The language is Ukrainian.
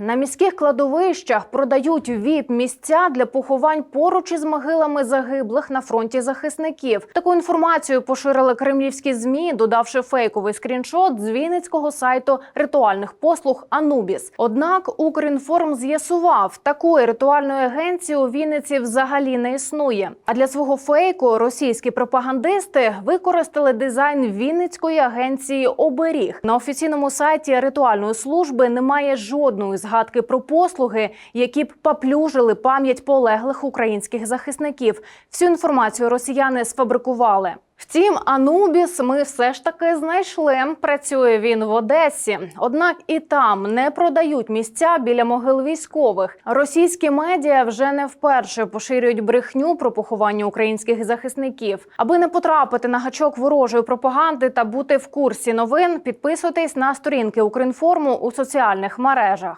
На міських кладовищах продають віп місця для поховань поруч із могилами загиблих на фронті захисників. Таку інформацію поширили кремлівські змі, додавши фейковий скріншот з вінницького сайту ритуальних послуг Анубіс. Однак Укрінформ з'ясував, такої ритуальної агенції у Вінниці взагалі не існує. А для свого фейку російські пропагандисти використали дизайн Вінницької агенції Оберіг на офіційному сайті ритуальної служби. Немає жодної згадки про послуги, які б поплюжили пам'ять полеглих українських захисників. Всю інформацію росіяни сфабрикували. Втім, Анубіс ми все ж таки знайшли. Працює він в Одесі. Однак і там не продають місця біля могил військових. Російські медіа вже не вперше поширюють брехню про поховання українських захисників. Аби не потрапити на гачок ворожої пропаганди та бути в курсі новин, підписуйтесь на сторінки Укрінформу у соціальних мережах.